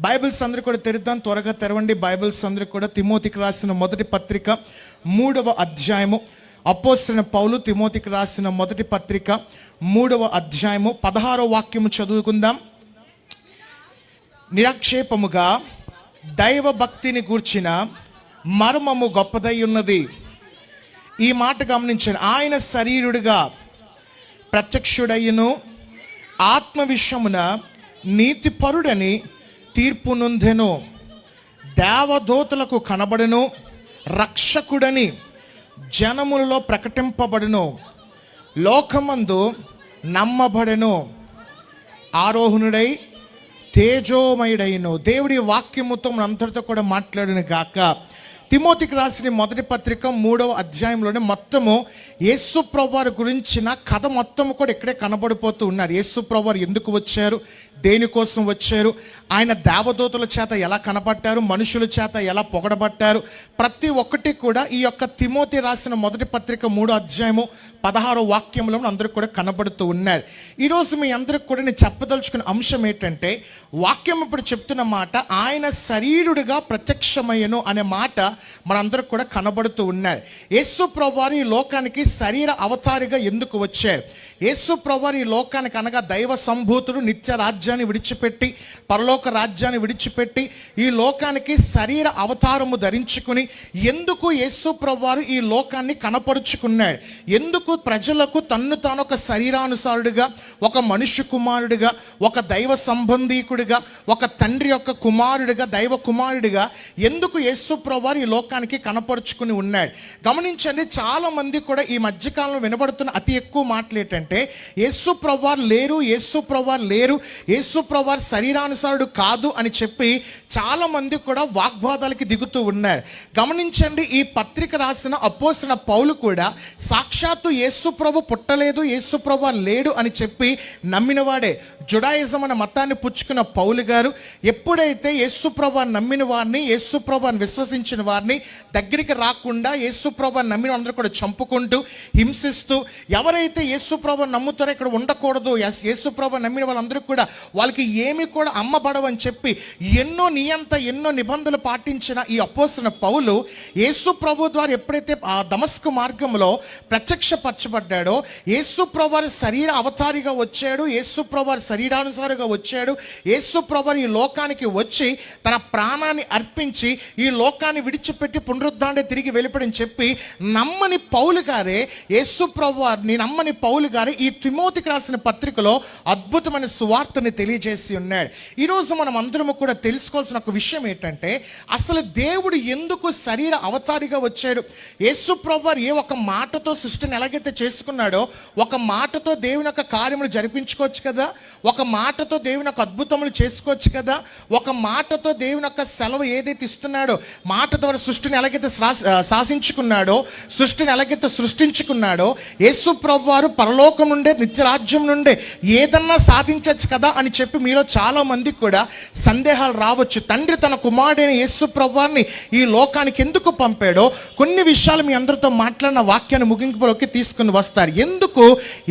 Bibles అందరూ కూడా తెరుద్దాం. త్వరగా తెరవండి. బైబిల్స్ అందరూ కూడా తిమోతికి రాసిన మొదటి పత్రిక మూడవ అధ్యాయము. అపోసిన పౌలు తిమోతికి రాసిన మొదటి పత్రిక మూడవ అధ్యాయము. పదహారో వాక్యము చదువుకుందాం. నిరక్షేపముగా దైవ భక్తిని గూర్చిన మర్మము గొప్పదై ఉన్నది. ఈ మాట గమనించండి ఆయన శరీరుడిగా ప్రత్యక్షుడయ్యను. ఆత్మ విషమున నీతిపరుడని తీర్పు నొందెను. దేవదూతలకు కనబడను. రక్షకుడని జనములలో ప్రకటింపబడును. లోకమందు నమ్మబడెను. ఆరోహణుడై తేజోమయుడైను. దేవుడి వాక్యముతో మన కూడా మాట్లాడిన గాక. తిమోతికి రాసిన మొదటి పత్రిక మూడవ అధ్యాయంలోనే మొత్తము యేసు ప్రభువారి గురించిన కథ మొత్తం కూడా ఇక్కడే కనబడిపోతూ ఉన్నారు. యేసు ప్రభువారు ఎందుకు వచ్చారు? దేనికోసం వచ్చారు? ఆయన దేవదూతల చేత ఎలా కనబట్టారు మనుషుల చేత ఎలా పొగడబట్టారు ప్రతి ఒక్కటి కూడా ఈ యొక్క తిమోతి రాసిన మొదటి పత్రిక మూడో అధ్యాయము పదహారో వాక్యంలో అందరికి కూడా కనబడుతూ ఉన్నారు. ఈరోజు మీ అందరికి కూడా నేను చెప్పదలుచుకున్న అంశం ఏంటంటే వాక్యం ఇప్పుడు చెప్తున్న మాట ఆయన శరీరుడిగా ప్రత్యక్షమయ్యను అనే మాట మనందరికి కూడా కనబడుతూ ఉన్నారు యేసు ప్రభువారు ఈ లోకానికి శరీర అవతారిగా ఎందుకు వచ్చారు? యేసు ప్రభువారు ఈ లోకానికి అనగా దైవ సంభూతుడు నిత్య రాజ్యాన్ని విడిచిపెట్టి పరలోక రాజ్యాన్ని విడిచిపెట్టి ఈ లోకానికి శరీర అవతారము ధరించుకుని ఎందుకు యేసు ప్రభువారు ఈ లోకాన్ని కనపరుచుకున్నాడు? ఎందుకు ప్రజలకు తన్ను తాను ఒక శరీరానుసారుడిగా ఒక మనుష్య కుమారుడిగా ఒక దైవ సంబంధీకుడిగా ఒక తండ్రి యొక్క కుమారుడిగా దైవ కుమారుడిగా ఎందుకు యేసు ప్రభువారు ఈ లోకానికి కనపరుచుకుని ఉన్నాడు? గమనించండి చాలా మంది కూడా ఈ మధ్యకాలంలో వినబడుతున్న అతి ఎక్కువ మాటలు ఏంటంటే యేసు ప్రభువారు లేరు యేసు ప్రభువారు లేరు యేసు ప్రభువారు శరీరానుసారుడు కాదు అని చెప్పి చాలా మంది కూడా వాగ్వాదాలకి దిగుతూ ఉన్నారు. గమనించండి ఈ పత్రిక రాసిన అపోసిన పౌలు కూడా సాక్షాత్తు యేసు ప్రభు పుట్టలేదు యేసు ప్రభు లేడు అని చెప్పి నమ్మినవాడే. జుడాయిజం అనే మతాన్ని పుచ్చుకున్న పౌలు గారు ఎప్పుడైతే యేసు ప్రభు నమ్మిన వారిని యేసు ప్రభు విశ్వసించిన వారిని దగ్గరికి రాకుండా యేసు ప్రభు నమ్మిన అందరూ కూడా చంపుకుంటూ హింసిస్తూ ఎవరైతే యేసు ప్రభు నమ్ముతారో ఇక్కడ ఉండకూడదు. యేసు ప్రభు నమ్మిన వాళ్ళందరూ కూడా వాళ్ళకి ఏమి కూడా అమ్మబడవని చెప్పి ఎన్నో నియంత ఎన్నో నిబంధనలు పాటించిన ఈ అపోసిన పౌలు యేసు ప్రభు ద్వారా ఎప్పుడైతే ఆ దమస్కు మార్గంలో ప్రత్యక్షపరచబడ్డాడో యేసు ప్రభు శరీర అవతారిగా వచ్చాడు యేసు ప్రభు శరీరానుసారిగా వచ్చాడు యేసు ప్రభు ఈ లోకానికి వచ్చి తన ప్రాణాన్ని అర్పించి ఈ లోకాన్ని విడిచిపెట్టి పునరుద్ధాన్ని తిరిగి వెళ్ళిపడని చెప్పి నమ్మని పౌలు గారే యేసు ప్రభు వారిని నమ్మని పౌలు గారే ఈ తిమోతికి రాసిన పత్రికలో అద్భుతమైన సువార్తని తెలియజేసి ఉన్నాడు. ఈరోజు మనం అందరము కూడా తెలుసుకోవాల్సిన ఒక విషయం ఏంటంటే అసలు దేవుడు ఎందుకు శరీర అవతారిగా వచ్చాడు? యేసు ప్రభు ఏ ఒక మాటతో సృష్టిని ఎలాగైతే చేసుకున్నాడో ఒక మాటతో దేవుని యొక్క కార్యములు జరిపించుకోవచ్చు కదా? ఒక మాటతో దేవుని యొక్క అద్భుతములు చేసుకోవచ్చు కదా? ఒక మాటతో దేవుని యొక్క సెలవు ఏదైతే ఇస్తున్నాడో మాట ద్వారా సృష్టిని ఎలాగైతే శ్రాస- శాసించుకున్నాడో సృష్టిని ఎలాగైతే సృష్టించుకున్నాడో యేసు ప్రభు వారు పరలోకం నుండే నిత్యరాజ్యం నుండే ఏదన్నా సాధించవచ్చు కదా అని చెప్పి మీలో చాలా మందికి కూడా సందేహాలు రావచ్చు. తండ్రి తన కుమారుడైన యేసు ప్రభాన్ని ఈ లోకానికి ఎందుకు పంపాడో కొన్ని విషయాలు మీ అందరితో మాట్లాడిన వాక్యాన్ని ముగింపులోకి తీసుకుని వస్తారు. ఎందుకు?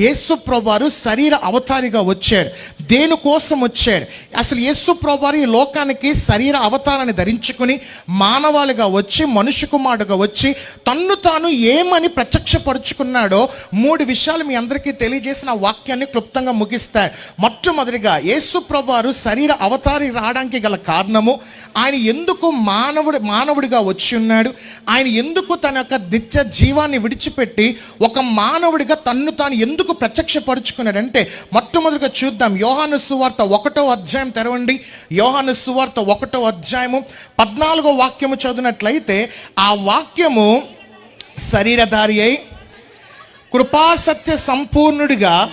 యేసు ప్రభారు శరీర అవతారిగా వచ్చాడు దేనికోసం వచ్చాడు అసలు యేసు ప్రభారు ఈ లోకానికి శరీర అవతారాన్ని ధరించుకుని మానవాళిగా వచ్చి మనుషు కుమారుడుగా వచ్చి తన్ను తాను ఏమని ప్రత్యక్షపరుచుకున్నాడో మూడు విషయాలు మీ అందరికీ తెలియజేసిన వాక్యాన్ని క్లుప్తంగా ముగిస్తాయి మొట్టమొదటిగా యేసు ప్రభువారు శరీర అవతారి రావడానికి గల కారణము ఆయన ఎందుకు మానవుడు మానవుడిగా వచ్చి ఉన్నాడు ఆయన ఎందుకు తన యొక్క నిత్య జీవాన్ని విడిచిపెట్టి ఒక మానవుడిగా తన్ను తాను ఎందుకు ప్రత్యక్షపరుచుకున్నాడంటే మొట్టమొదటిగా చూద్దాం. యోహాను సువార్త ఒకటో అధ్యాయం తెరవండి. యోహాను సువార్త ఒకటో అధ్యాయము పద్నాలుగో వాక్యము చదివినట్లయితే ఆ వాక్యము శరీరధారి అయి కృపాసత్య సంపూర్ణుడిగా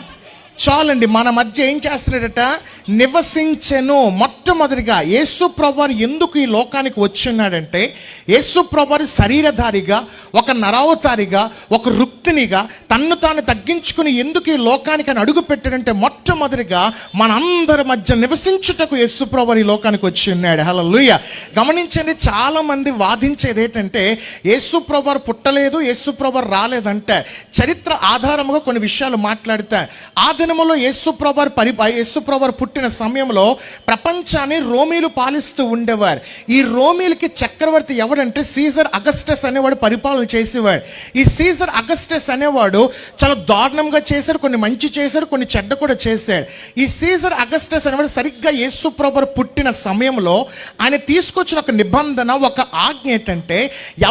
చాలండి. మన మధ్య ఏం చేస్తున్నాడట? నివసించెను. మొట్టమొదటిగా యేసు ప్రభువారు ఎందుకు ఈ లోకానికి వచ్చిన్నాడంటే యేసు ప్రభువారు శరీరధారిగా ఒక నరావతారిగా ఒక రుక్తినిగా తన్ను తాను తగ్గించుకుని ఎందుకు ఈ లోకానికి అని అడుగు పెట్టాడంటే మొట్టమొదటిగా మనందరి మధ్య నివసించుటకు యేసు ప్రభువారు ఈ లోకానికి వచ్చి ఉన్నాడు. హల్లెలూయా. గమనించండి చాలామంది వాదించేది ఏంటంటే యేసు ప్రభువారు పుట్టలేదు యేసు ప్రభువారు రాలేదంటే. చరిత్ర ఆధారముగా కొన్ని విషయాలు మాట్లాడతాయి ఆ దినములో యేసు ప్రభువారు పరి యేసు ప్రభువారు పుట్టి పుట్టిన సమయంలో ప్రపంచాన్ని రోమీలు పాలిస్తూ ఉండేవారు. ఈ రోమీలకి చక్రవర్తి ఎవడంటే సీజర్ అగస్టస్ అనేవాడు పరిపాలన చేసేవాడు. ఈ సీజర్ అగస్టస్ అనేవాడు చాలా దారుణంగా చేశాడు కొన్ని మంచి చేశాడు కొన్ని చెడ్డ కూడా చేశాడు. ఈ సీజర్ అగస్టస్ అనేవాడు సరిగ్గా యేసు పుట్టిన సమయంలో ఆయన తీసుకొచ్చిన ఒక నిబంధన ఒక ఆజ్ఞ ఏంటంటే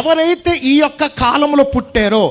ఎవరైతే ఈ యొక్క కాలంలో పుట్టారో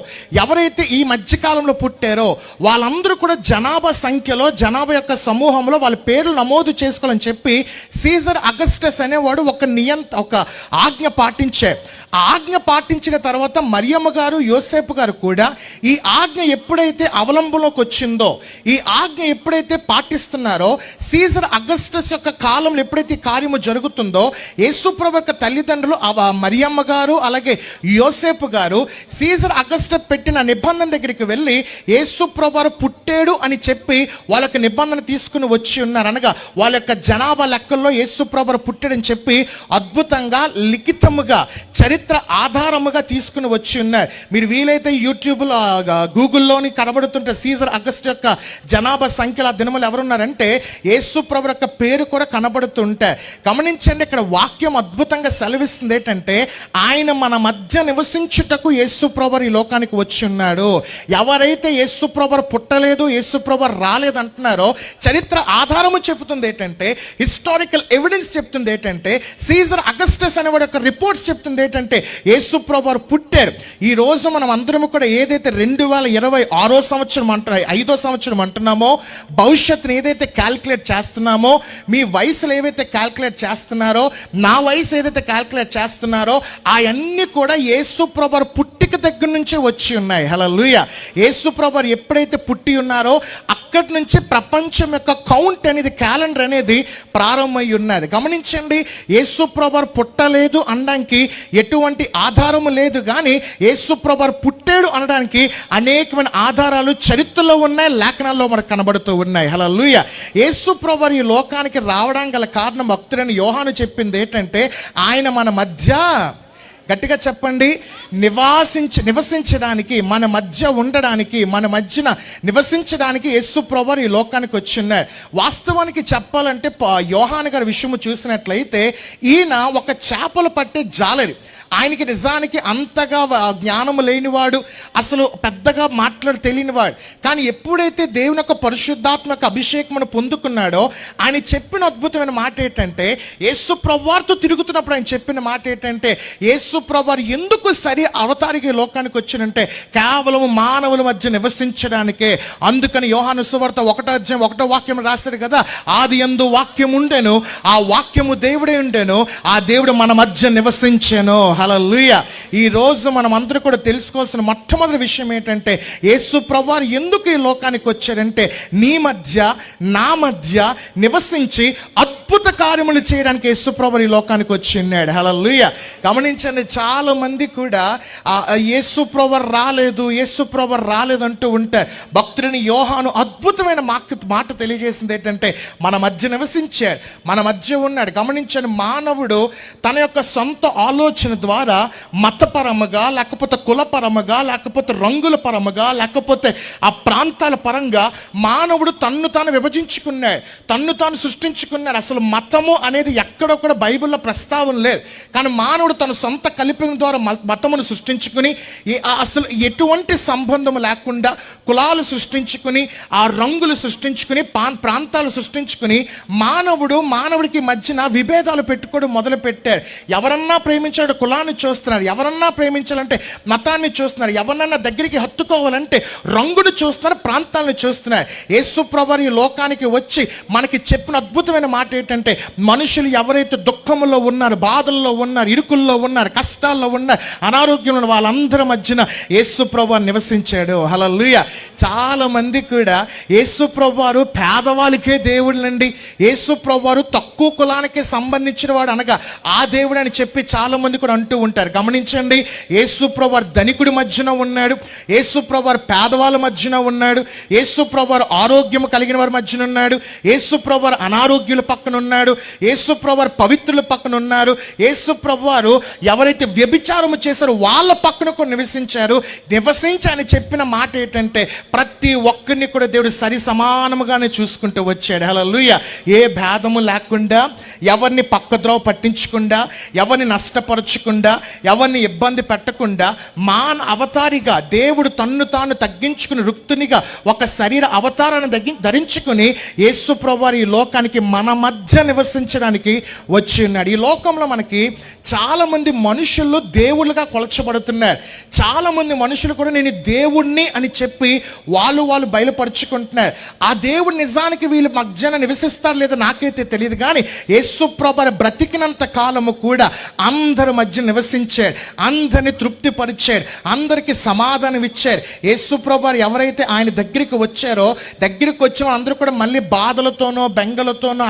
ఎవరైతే ఈ మధ్య కాలంలో పుట్టారో వాళ్ళందరూ కూడా జనాభా సంఖ్యలో జనాభా యొక్క సమూహంలో వాళ్ళ పేరు పేర్లు నమోదు చేసుకోవాలని చెప్పి సీజర్ అగస్టస్ అనేవాడు ఒక నియంత ఒక ఆజ్ఞ పాటించే. ఆ ఆజ్ఞ పాటించిన తర్వాత మరియమ్మ గారు యోసేపు గారు కూడా ఈ ఆజ్ఞ ఎప్పుడైతే అవలంబనలోకి వచ్చిందో ఈ ఆజ్ఞ ఎప్పుడైతే పాటిస్తున్నారో సీజర్ అగస్టస్ యొక్క కాలంలో ఎప్పుడైతే కార్యము జరుగుతుందో యేసుప్రభు యొక్క తల్లిదండ్రులు మరియమ్మ గారు అలాగే యోసేపు గారు సీజర్ అగస్ట పెట్టిన నిబంధన దగ్గరికి వెళ్ళి యేసుప్రభు వారు పుట్టాడు అని చెప్పి వాళ్ళకి నిబంధన తీసుకుని వచ్చి ఉన్నారు అనగా వాళ్ళ యొక్క జనాభా లెక్కల్లో యేసుప్రభు పుట్టడని చెప్పి అద్భుతంగా లిఖితముగా చరిత్ర ఆధారముగా తీసుకుని వచ్చి ఉన్నారు. మీరు వీలైతే యూట్యూబ్లో గూగుల్లోని కనబడుతుంటే సీజర్ అగస్ట్ యొక్క జనాభా సంఖ్యల దినములు ఎవరున్నారంటే యేసు యొక్క పేరు కూడా కనబడుతుంటే. గమనించండి ఇక్కడ వాక్యం అద్భుతంగా సెలవిస్తుంది ఏంటంటే ఆయన మన మధ్య నివసించుటకు యేసు ప్రభు ఈ లోకానికి వచ్చి ఉన్నాడు. ఎవరైతే యేసు ప్రభు పుట్టలేదు యేసుప్రభర్ రాలేదంటున్నారో రాలేదు అంటున్నారో చరిత్ర ఆధారము చెబుతుంది ఏంటంటే హిస్టారికల్ ఎవిడెన్స్ చెప్తుంది ఏంటంటే సీజర్ అగస్టస్ అనేవాడు యొక్క రిపోర్ట్స్ చెప్తుంది ఏంటంటే యేసుప్రభు వారు పుట్టారు. ఈ రోజు మనం అందరం కూడా ఏదైతే రెండు వేల ఇరవై ఆరో సంవత్సరం అంటున్నా ఐదో సంవత్సరం అంటున్నామో భవిష్యత్తుని ఏదైతే క్యాల్కులేట్ చేస్తున్నామో మీ వయసులు ఏవైతే క్యాల్కులేట్ చేస్తున్నారో నా వయసు ఏదైతే క్యాల్కులేట్ చేస్తున్నారో అవన్నీ కూడా యేసుప్రభు వారు పుట్టిక దగ్గర నుంచే వచ్చి ఉన్నాయి. హలో లూయ యేసుప్రభు వారు ఎప్పుడైతే పుట్టి ఉన్నారో అక్కడి నుంచి ప్రపంచం యొక్క కౌంట్ అనేది క్యాలెండర్ అనేది ప్రారంభమై ఉన్నది. గమనించండి యేసుప్రభర్ పుట్టలేదు అనడానికి ఎటువంటి ఆధారము లేదు కానీ యేసుప్రభర్ పుట్టాడు అనడానికి అనేకమైన ఆధారాలు చరిత్రలో ఉన్నాయి లేఖనాల్లో మనకు కనబడుతూ ఉన్నాయి. హలో లూయ యేసుప్రభర్ ఈ లోకానికి రావడం గల కారణం భక్తుడని యోహాను చెప్పింది ఏంటంటే ఆయన మన మధ్య గట్టిగా చెప్పండి. నివాసించ నివసించడానికి మన మధ్య ఉండడానికి మన మధ్యన నివసించడానికి యేసు ప్రభు ఈ లోకానికి వచ్చిన్నారు. వాస్తవానికి చెప్పాలంటే ప- గారి విషయము చూసినట్లయితే ఈయన ఒక చేపలు పట్టే జాలరి. ఆయనకి నిజానికి అంతగా జ్ఞానము లేనివాడు అసలు పెద్దగా మాట్లాడు తెలియనివాడు. కానీ ఎప్పుడైతే దేవుని యొక్క పరిశుద్ధాత్మక అభిషేకమును పొందుకున్నాడో ఆయన చెప్పిన అద్భుతమైన మాట ఏంటంటే యేసు ప్రభువారితో తిరుగుతున్నప్పుడు ఆయన చెప్పిన మాట ఏంటంటే యేసు ప్రభువారు ఎందుకు సరి అవతారికి లోకానికి వచ్చినంటే కేవలం మానవుల మధ్య నివసించడానికే. అందుకని యోహాను సువార్త ఒకటో అధ్యాయం ఒకటో వాక్యం రాశాడు కదా ఆది ఎందు వాక్యం ఉండెను ఆ వాక్యము దేవుడే ఉండెను ఆ దేవుడు మన మధ్య నివసించెను హల్లెలూయ. ఈ రోజు మనం అందరూ కూడా తెలుసుకోవాల్సిన మొట్టమొదటి విషయం ఏంటంటే యేసు ప్రభు ఎందుకు ఈ లోకానికి వచ్చారంటే నీ మధ్య నా మధ్య నివసించి అద్భుత అద్భుత కార్యములు చేయడానికి యేసుప్రభు ఈ లోకానికి వచ్చిన్నాడు హల్లెలూయ గమనించండి చాలా మంది కూడా యేసుప్రభు రాలేదు యేసుప్రభు రాలేదంటూ రాలేదు అంటూ ఉంటే భక్తుడిని యోహాను అద్భుతమైన మాకు మాట తెలియజేసింది ఏంటంటే మన మధ్య నివసించాడు మన మధ్య ఉన్నాడు. గమనించండి మానవుడు తన యొక్క సొంత ఆలోచన ద్వారా మతపరముగా లేకపోతే కులపరముగా లేకపోతే రంగుల పరముగా లేకపోతే ఆ ప్రాంతాల పరంగా మానవుడు తన్ను తాను విభజించుకున్నాడు తన్ను తాను సృష్టించుకున్నాడు. అసలు మతము అనేది ఎక్కడ కూడా బైబిల్లో ప్రస్తావన లేదు. కానీ మానవుడు తన సొంత కలిపిన ద్వారా మతమును సృష్టించుకుని అసలు ఎటువంటి సంబంధం లేకుండా కులాలు సృష్టించుకుని ఆ రంగులు సృష్టించుకుని పా ప్రాంతాలు సృష్టించుకుని మానవుడు మానవుడికి మధ్యన విభేదాలు పెట్టుకోవడం మొదలు పెట్టారు ఎవరన్నా ప్రేమించాడు కులాన్ని చూస్తున్నారు. ఎవరన్నా ప్రేమించాలంటే మతాన్ని చూస్తున్నారు. ఎవరన్నా దగ్గరికి హత్తుకోవాలంటే రంగును చూస్తున్నారు ప్రాంతాలను చూస్తున్నారు. యేసు ఈ లోకానికి వచ్చి మనకి చెప్పిన అద్భుతమైన మాట ఏంటంటే మనుషులు ఎవరైతే దుఃఖంలో ఉన్నారు బాధల్లో ఉన్నారు ఇరుకుల్లో ఉన్నారు కష్టాల్లో ఉన్నారు అనారోగ్యంలో వాళ్ళందరి మధ్యన యేసు ప్రభు నివసించాడు. హలలుయ చాలా మంది కూడా యేసు పేదవాళ్ళకే దేవుళ్ళండి. యేసు ప్రభు తక్కువ కులానికే సంబంధించిన వాడు అనగా ఆ దేవుడు అని చెప్పి చాలా మంది కూడా అంటూ ఉంటారు. గమనించండి యేసుప్రభు ధనికుడి మధ్యన ఉన్నాడు. యేసుప్రభు పేదవాళ్ళ మధ్యన ఉన్నాడు. యేసుప్రభు ఆరోగ్యం కలిగిన వారి మధ్యన ఉన్నాడు. యేసుప్రభు అనారోగ్యుల పక్కన ఉన్నాడు యేసుప్రభు పవిత్రుల పక్కన ఉన్నారు యేసుప్రభు వారు ఎవరైతే వ్యభిచారము చేశారో వాళ్ళ పక్కన కూడా నివసించారు. నివసించి అని చెప్పిన మాట ఏంటంటే ప్రతి ఒక్కరిని కూడా దేవుడు సరి సమానముగానే చూసుకుంటూ వచ్చాడు. లూయ ఏ భేదము లేకుండా ఎవరిని పక్కద్రోవ పట్టించకుండా ఎవరిని నష్టపరచకుండా ఎవరిని ఇబ్బంది పెట్టకుండా మాన అవతారిగా దేవుడు తన్ను తాను తగ్గించుకుని రుక్తునిగా ఒక శరీర అవతారాన్ని తగ్గి ధరించుకుని యేసు ఈ లోకానికి మన మధ్య మధ్య నివసించడానికి వచ్చి ఉన్నాడు. ఈ లోకంలో మనకి చాలామంది మనుషులు దేవుళ్ళుగా కొలచబడుతున్నారు. చాలామంది మనుషులు కూడా నేను దేవుణ్ణి అని చెప్పి వాళ్ళు వాళ్ళు బయలుపరుచుకుంటున్నారు. ఆ దేవుడు నిజానికి వీళ్ళు మధ్యన నివసిస్తారు లేదో నాకైతే తెలియదు కానీ యేసు బ్రతికినంత కాలము కూడా అందరి మధ్య నివసించాడు. అందరిని తృప్తిపరిచాడు. అందరికీ సమాధానం ఇచ్చారు యేసు ఎవరైతే ఆయన దగ్గరికి వచ్చారో దగ్గరికి వచ్చిన అందరూ కూడా మళ్ళీ బాధలతోనో బెంగలతోనో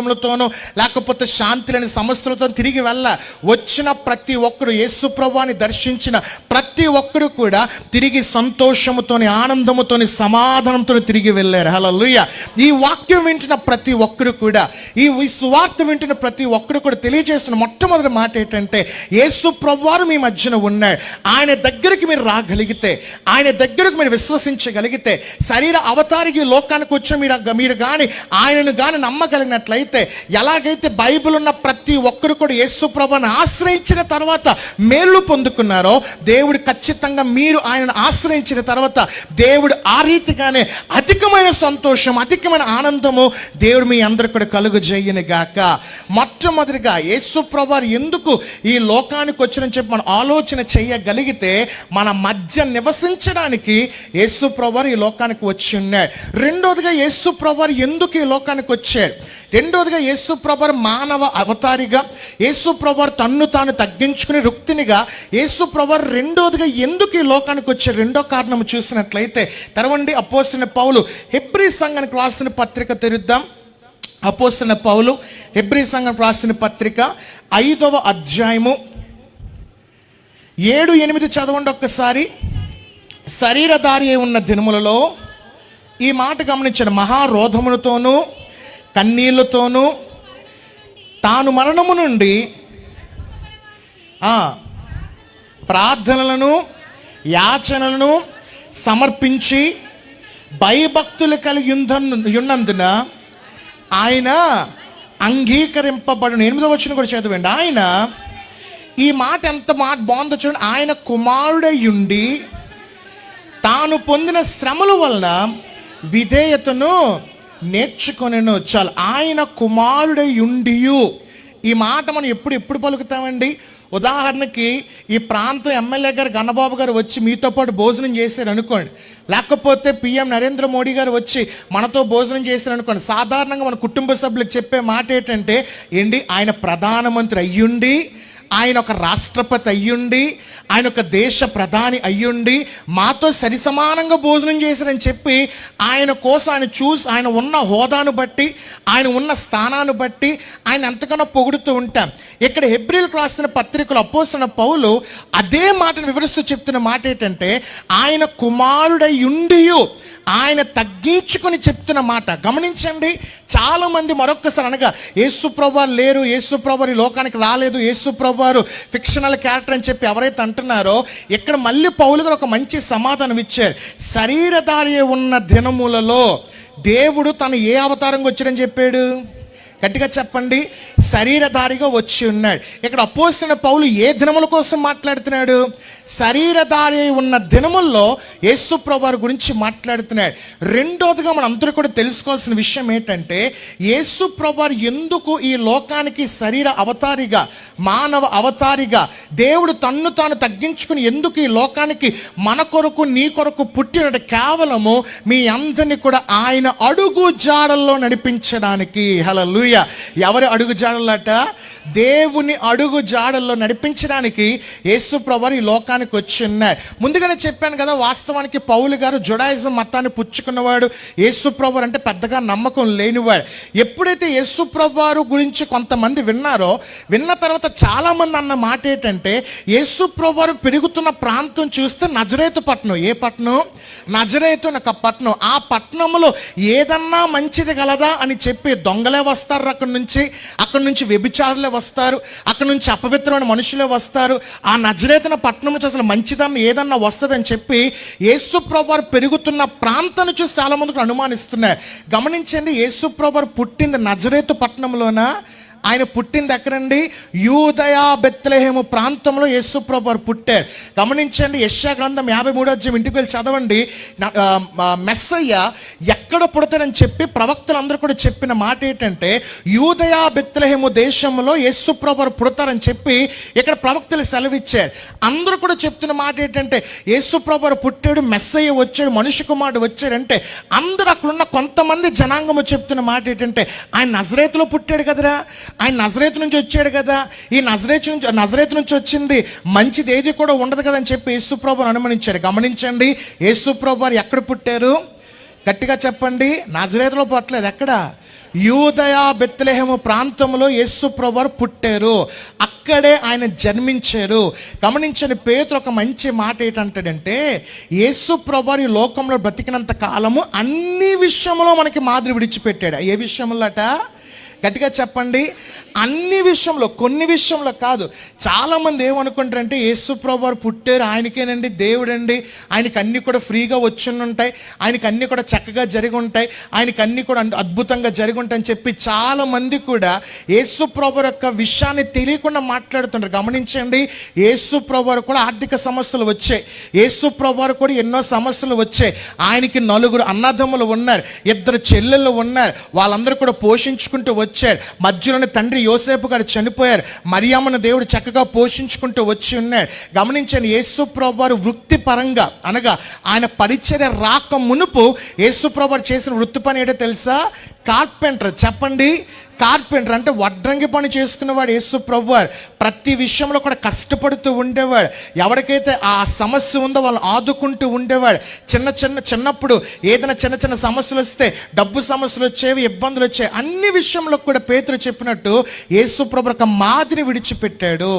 అనారోగ్యములతోనో లేకపోతే శాంతి లేని సమస్యలతో తిరిగి వెళ్ళ. వచ్చిన ప్రతి ఒక్కడు యేసు ప్రభువాని దర్శించిన ప్రతి ప్రతి ఒక్కడు కూడా తిరిగి సంతోషముతోని ఆనందముతోని సమాధానంతో తిరిగి వెళ్ళారు. హల్లెలూయ. ఈ వాక్యం వింటున్న ప్రతి ఒక్కడు కూడా ఈ సువార్త వింటున్న ప్రతి ఒక్కడు కూడా తెలియజేస్తున్న మొట్టమొదటి మాట ఏంటంటే యేసు ప్రభువారు మీ మధ్యన ఉన్నాడు. ఆయన దగ్గరికి మీరు రాగలిగితే ఆయన దగ్గరకు మీరు విశ్వసించగలిగితే శరీర అవతారికి లోకానికి వచ్చిన మీరు మీరు కానీ ఆయనను కానీ నమ్మగలిగినట్లయితే ఎలాగైతే బైబిల్ ఉన్న ప్రతి ఒక్కరు కూడా యేసు ప్రభుని ఆశ్రయించిన తర్వాత మేలు పొందుకున్నారో దేవుడు ఖచ్చితంగా మీరు ఆయనను ఆశ్రయించిన తర్వాత దేవుడు ఆ రీతిగానే అధికమైన సంతోషం అధికమైన ఆనందము దేవుడు మీ అందరు కూడా కలుగు గాక. మొట్టమొదటిగా యేసు ఎందుకు ఈ లోకానికి వచ్చిన చెప్పి మనం ఆలోచన చేయగలిగితే మన మధ్య నివసించడానికి యేసు ఈ లోకానికి వచ్చి ఉన్నాడు రెండోదిగా యేసు ఎందుకు ఈ లోకానికి వచ్చాడు రెండోదిగా యేసు మానవ అవతారిగా యేసు ప్రభువారు తన్ను తాను తగ్గించుకుని రుక్తినిగా యేసు రెండోదిగా ఎందుకు ఈ లోకానికి వచ్చే రెండో కారణం చూసినట్లయితే తెరవండి అపోసిన పౌలు. హెబ్రి సంఘానికి రాసిన పత్రిక తెరుద్దాం. అపోసిన పౌలు హెబ్రి సంఘం రాసిన పత్రిక ఐదవ అధ్యాయము. ఏడు ఎనిమిది చదవండి ఒక్కసారి. శరీరధారి ఉన్న దినములలో ఈ మాట గమనించండి మహారోధములతోనూ కన్నీళ్ళతోనూ తాను మరణము నుండి ప్రార్థనలను యాచనలను సమర్పించి భయభక్తులు కలిగి ఉన్నందున ఆయన అంగీకరింపబడిన. ఎనిమిదో వచ్చిన కూడా చదవండి. ఆయన ఈ మాట ఎంత మాట బాగుందో చూడండి. ఆయన కుమారుడయ్యుండి తాను పొందిన శ్రమల వలన విధేయతను నేర్చుకొనెను. చాలు. ఆయన కుమారుడై ఉండియు. ఈ మాట మనం ఎప్పుడు ఎప్పుడు పలుకుతామండి? ఉదాహరణకి ఈ ప్రాంతం ఎమ్మెల్యే గారు గన్నబాబు గారు వచ్చి మీతో పాటు భోజనం చేశారు అనుకోండి. లేకపోతే పిఎం నరేంద్ర మోడీ గారు వచ్చి మనతో భోజనం చేశారు అనుకోండి. సాధారణంగా మన కుటుంబ సభ్యులకు చెప్పే మాట ఏంటంటే ఏంటి ఆయన ప్రధానమంత్రి అయ్యుండి ఆయన ఒక రాష్ట్రపతి అయ్యుండి ఆయన ఒక దేశ ప్రధాని అయ్యుండి మాతో సరి సమానంగా భోజనం చేశారని చెప్పి ఆయన కోసం ఆయన చూసి ఆయన ఉన్న హోదాను బట్టి ఆయన ఉన్న స్థానాన్ని బట్టి ఆయన ఎంతగానో పొగుడుతూ ఉంటాం. ఇక్కడ హెబ్రిల్కి రాసిన పత్రికలు అపోసిన పౌలు అదే మాటను వివరిస్తూ చెప్తున్న మాట ఏంటంటే ఆయన కుమారుడై ఉండియు ఆయన తగ్గించుకొని చెప్తున్న మాట. గమనించండి చాలామంది మరొక్కసారి అనగా యేసుప్రభ లేరు యేసుప్రభ ఈ లోకానికి రాలేదు యేసు వారు ఫిక్షనల్ క్యారెక్టర్ అని చెప్పి ఎవరైతే అంటున్నారో ఇక్కడ మళ్ళీ పౌలు గారు ఒక మంచి సమాధానం ఇచ్చారు. శరీరధారి ఉన్న దినములలో దేవుడు తను ఏ అవతారంగా వచ్చాడని చెప్పాడు? గట్టిగా చెప్పండి. శరీరధారిగా వచ్చి ఉన్నాడు. ఇక్కడ అపోసిన పౌలు ఏ దినముల కోసం మాట్లాడుతున్నాడు? శరీరధారి ఉన్న దినముల్లో యేసు ప్రభువారి గురించి మాట్లాడుతున్నాడు. రెండోదిగా మనం అందరూ కూడా తెలుసుకోవాల్సిన విషయం ఏంటంటే యేసు ప్రభువారు ఎందుకు ఈ లోకానికి శరీర అవతారిగా మానవ అవతారిగా దేవుడు తన్ను తాను తగ్గించుకుని ఎందుకు ఈ లోకానికి మన కొరకు నీ కొరకు పుట్టినట్టు కేవలము మీ అందరినీ కూడా ఆయన అడుగు జాడల్లో నడిపించడానికి. హలలుయ ఎవరి అడుగు జాడలట దేవుని అడుగు జాడల్లో నడిపించడానికి యేసు ప్రభు ఈ లోకానికి వచ్చి ఉన్నాయి ముందుగానే చెప్పాను కదా వాస్తవానికి పౌలు గారు జుడాయిజం మతాన్ని పుచ్చుకున్నవాడు యేసు ప్రభు అంటే పెద్దగా నమ్మకం లేనివాడు. ఎప్పుడైతే యేసు ప్రభు గురించి కొంతమంది విన్నారో విన్న తర్వాత చాలామంది అన్న మాట ఏంటంటే యేసు ప్రభు పెరుగుతున్న ప్రాంతం చూస్తే నజరేతు పట్టణం. ఏ పట్టణం? నజరేతు ఒక పట్టణం. ఆ పట్టణంలో ఏదన్నా మంచిది గలదా అని చెప్పి దొంగలే వస్తారు. అక్కడి నుంచి. అక్కడి నుంచి వ్యభిచారులే వస్తారు. అక్కడి నుంచి అపవిత్రమైన మనుషులే వస్తారు. ఆ నజరేతన పట్టణం నుంచి అసలు మంచిదన్న ఏదన్నా వస్తుందని చెప్పి యేసు పెరుగుతున్న ప్రాంతాన్ని చూసి చాలా మందికి అనుమానిస్తున్నారు గమనించండి యేసు పుట్టింది నజరేతు పట్టణంలోనా? ఆయన పుట్టింది ఎక్కడండి? యూదయా బెత్లహేము ప్రాంతంలో యేసుప్రభు వారు పుట్టారు. గమనించండి యశ్యా గ్రంథం యాభై మూడో అధ్యాయం ఇంటికి వెళ్ళి చదవండి. మెస్సయ్య ఎక్కడ పుడతాడని చెప్పి ప్రవక్తలందరూ కూడా చెప్పిన మాట ఏంటంటే యూదయా బెత్లహేము దేశంలో యేసుప్రభు వారు పుడతారని చెప్పి ఇక్కడ ప్రవక్తలు సెలవిచ్చారు. అందరూ కూడా చెప్తున్న మాట ఏంటంటే యేసుప్రభు వారు పుట్టాడు మెస్సయ్య వచ్చాడు మనిషి కుమారుడు వచ్చాడంటే అందరూ అక్కడున్న కొంతమంది జనాంగము చెప్తున్న మాట ఏంటంటే ఆయన నజరేతులో పుట్టాడు కదరా? ఆయన నజరేతు నుంచి వచ్చాడు కదా. ఈ నజరేతు నుంచి నజరేతు నుంచి వచ్చింది మంచిది ఏది కూడా ఉండదు కదా అని చెప్పి యేసుప్రభుని అనుమానించారు గమనించండి యేసుప్రభు వారు ఎక్కడ పుట్టారు? గట్టిగా చెప్పండి నజరేతులో పుట్టలేదు. ఎక్కడ? యూదయా బెత్లెహేము ప్రాంతంలో యేసు పుట్టారు. అక్కడే ఆయన జన్మించారు. గమనించని పేతురు ఒక మంచి మాట ఏంటంటాడంటే యేసు ప్రభు ఈ లోకంలో బ్రతికినంత కాలము అన్ని విషయంలో మనకి మాదిరి విడిచిపెట్టాడు. ఏ విషయంలో అట గట్టిగా చెప్పండి. అన్ని విషయంలో కొన్ని విషయంలో కాదు. చాలామంది ఏమనుకుంటారంటే యేసు వారు పుట్టారు ఆయనకేనండి దేవుడండి. ఆయనకి అన్నీ కూడా ఫ్రీగా వచ్చి ఉంటాయి ఆయనకి అన్నీ కూడా చక్కగా జరిగి ఉంటాయి ఆయనకి అన్నీ కూడా అద్భుతంగా జరిగి ఉంటాయని చెప్పి చాలామంది కూడా యేసుప్రభు యొక్క విషయాన్ని తెలియకుండా మాట్లాడుతుంటారు. గమనించండి యేసుప్రభు వారు కూడా ఆర్థిక సమస్యలు వచ్చాయి. యేసుప్రభు వారు కూడా ఎన్నో సమస్యలు వచ్చాయి. ఆయనకి నలుగురు అన్నదమ్ములు ఉన్నారు ఇద్దరు చెల్లెళ్ళు ఉన్నారు. వాళ్ళందరూ కూడా పోషించుకుంటూ వచ్చారు. మధ్యలోనే తండ్రి యోసేపు గారు చనిపోయారు. మరియమ్మను దేవుడు చక్కగా పోషించుకుంటూ వచ్చి ఉన్నాడు. గమనించండి యేసుప్రభు వారు వృత్తిపరంగా అనగా ఆయన పరిచర్య రాక మునుపు యేసుప్రభు వారు చేసిన వృత్తి పని ఏంటో తెలుసా? కార్పెంటర్. చెప్పండి కార్పెంటర్ అంటే వడ్రంగి పని చేసుకునేవాడు యేసు ప్రభువారు. ప్రతి విషయంలో కూడా కష్టపడుతూ ఉండేవాడు. ఎవరికైతే ఆ సమస్య ఉందో వాళ్ళు ఆదుకుంటూ ఉండేవాడు. చిన్న చిన్న చిన్నప్పుడు ఏదైనా చిన్న చిన్న సమస్యలు వస్తే డబ్బు సమస్యలు వచ్చేవి ఇబ్బందులు వచ్చేవి అన్ని విషయంలో కూడా పేతురు చెప్పినట్టు యేసు ప్రభు ఒక మాదిరి విడిచిపెట్టాడు.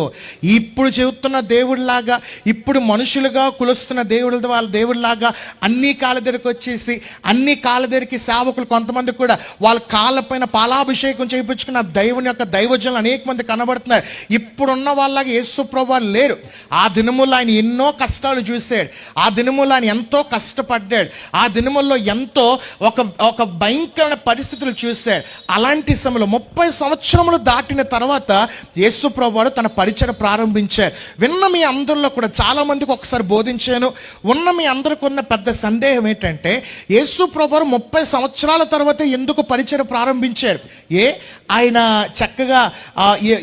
ఇప్పుడు చెబుతున్న దేవుడిలాగా ఇప్పుడు మనుషులుగా కులుస్తున్న దేవుడి వాళ్ళ దేవుడిలాగా అన్ని కాళ్ళ దగ్గరికి వచ్చేసి అన్ని కాళ్ళ దగ్గరికి సేవకులు కొంతమంది కూడా వాళ్ళ కాళ్ళపైన పాలాభిషేకం చేయించుకున్న దైవుని యొక్క దైవజనులు అనేక మంది కనబడుతున్నారు. ఇప్పుడున్న వాళ్ళకి యేసు లేరు. ఆ దినములు ఆయన ఎన్నో కష్టాలు చూశాడు. ఆ దినములు ఆయన ఎంతో కష్టపడ్డాడు. ఆ దినముల్లో ఎంతో ఒక ఒక భయంకరమైన పరిస్థితులు చూశాడు. అలాంటి సమయంలో ముప్పై సంవత్సరములు దాటిన తర్వాత యేసు తన పరిచయం ప్రారంభించారు. విన్న మీ అందరిలో కూడా చాలా మందికి ఒకసారి బోధించాను. ఉన్న మీ అందరికి ఉన్న పెద్ద సందేహం ఏంటంటే యేసు ప్రభు ముప్పై సంవత్సరాల తర్వాత ఎందుకు పరిచయం ప్రారంభించారు? ఏ? ఆయన చక్కగా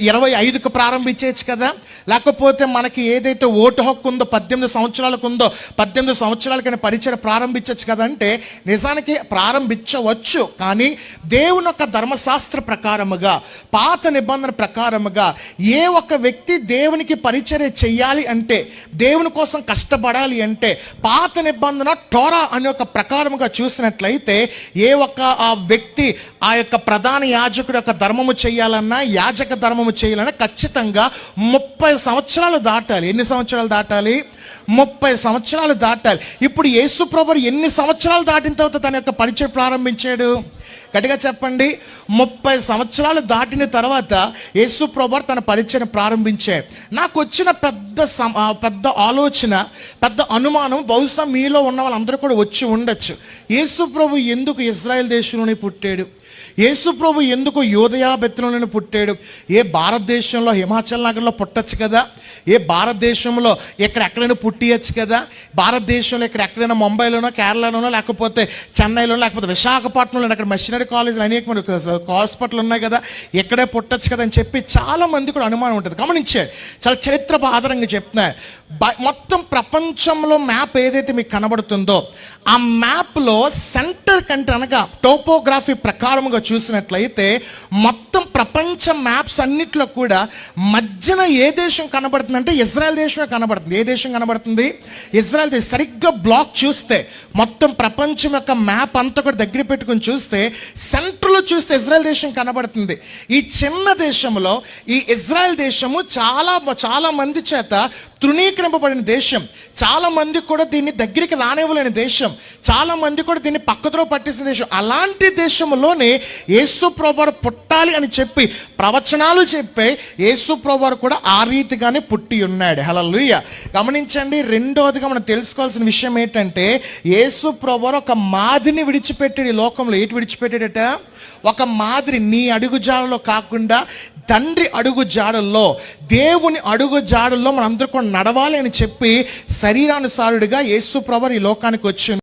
ఇరవై ఐదుకు ప్రారంభించేయచ్చు కదా? లేకపోతే మనకి ఏదైతే ఓటు హక్కు ఉందో పద్దెనిమిది సంవత్సరాలకు ఉందో పద్దెనిమిది సంవత్సరాలకైనా పరిచయం ప్రారంభించవచ్చు కదా అంటే నిజానికి ప్రారంభించవచ్చు. కానీ దేవుని యొక్క ధర్మశాస్త్ర ప్రకారముగా పాత నిబంధన ప్రకారముగా ఏ ఒక్క వ్యక్తి దేవునికి పరిచర్య చెయ్యాలి అంటే దేవుని కోసం కష్టపడాలి అంటే పాత నిబంధన టోరా అనే ఒక ప్రకారముగా చూసినట్లయితే ఏ ఒక్క ఆ వ్యక్తి ఆ యొక్క ప్రధాన యాజకుడు యొక్క ధర్మము చేయాలన్నా యాజక ధర్మము చేయాలన్నా ఖచ్చితంగా ముప్పై సంవత్సరాలు దాటాలి. ఎన్ని సంవత్సరాలు దాటాలి? ముప్పై సంవత్సరాలు దాటాలి. ఇప్పుడు యేసు ప్రభు ఎన్ని సంవత్సరాలు దాటిన తర్వాత తన యొక్క పరిచయం ప్రారంభించాడు? గట్టిగా చెప్పండి. ముప్పై సంవత్సరాలు దాటిన తర్వాత యేసు ప్రభు తన పరిచయం ప్రారంభించాడు. నాకు వచ్చిన పెద్ద సం- పెద్ద ఆలోచన పెద్ద అనుమానం బహుశా మీలో ఉన్న వాళ్ళందరూ కూడా వచ్చి ఉండొచ్చు. యేసు ప్రభు ఎందుకు ఇజ్రాయెల్ దేశంలోనే పుట్టాడు? యేసు ప్రభు ఎందుకు యోధయా బెత్తలోనే పుట్టాడు? ఏ భారతదేశంలో హిమాచల్ నగర్లో పుట్టచ్చు కదా? ఏ భారతదేశంలో ఎక్కడెక్కడైనా పుట్టియచ్చు కదా? భారతదేశంలో ఎక్కడెక్కడైనా ముంబైలోనో కేరళలోనో లేకపోతే చెన్నైలోనో లేకపోతే విశాఖపట్నంలో అక్కడ మిషనరీ కాలేజీలు అనేక హాస్పిటల్ ఉన్నాయి కదా? ఇక్కడే పుట్టచ్చు కదా అని చెప్పి చాలా మంది కూడా అనుమానం ఉంటుంది. గమనించాడు చాలా చరిత్ర ఆధారంగా చెప్తున్నాయి. బ- మొత్తం ప్రపంచంలో మ్యాప్ ఏదైతే మీకు కనబడుతుందో ఆ మ్యాప్లో సెంటర్ కంటే అనగా టోపోగ్రఫీ ప్రకారముగా చూసినట్లయితే మొత్తం ప్రపంచ మ్యాప్స్ అన్నిట్లో కూడా మధ్యన ఏ దేశం కనబడుతుందంటే ఇజ్రాయెల్ దేశమే కనబడుతుంది. ఏ దేశం కనబడుతుంది? ఇజ్రాయెల్ దేశం. సరిగ్గా బ్లాక్ చూస్తే మొత్తం ప్రపంచం యొక్క మ్యాప్ అంతా కూడా దగ్గర పెట్టుకుని చూస్తే సెంటర్లో చూస్తే ఇజ్రాయెల్ దేశం కనబడుతుంది. ఈ చిన్న దేశంలో ఈ ఇజ్రాయెల్ దేశము చాలా చాలా మంది చేత తృణీకరింపబడిన దేశం. చాలా మంది కూడా దీన్ని దగ్గరికి రానివ్వలేని దేశం. చాలా మంది కూడా దీన్ని పక్కతో పట్టేసిన దేశం. అలాంటి దేశంలోనే యేసు ప్రభువారు పుట్టాలి అని చెప్పి ప్రవచనాలు చెప్పే యేసు ప్రభువారు కూడా ఆ రీతిగానే పుట్టి ఉన్నాడు. హలలుయ గమనించండి రెండవదిగా మనం తెలుసుకోవాల్సిన విషయం ఏంటంటే యేసు ప్రభువారు ఒక మాదిని విడిచిపెట్టాడు ఈ లోకంలో. ఏంటి విడిచిపెట్టాడట? ఒక మాదిరి నీ అడుగుజాలలో కాకుండా తండ్రి అడుగు జాడల్లో దేవుని అడుగు జాడల్లో మనందరూ కూడా నడవాలి అని చెప్పి శరీరానుసారుడిగా యేసు ప్రభు ఈ లోకానికి వచ్చి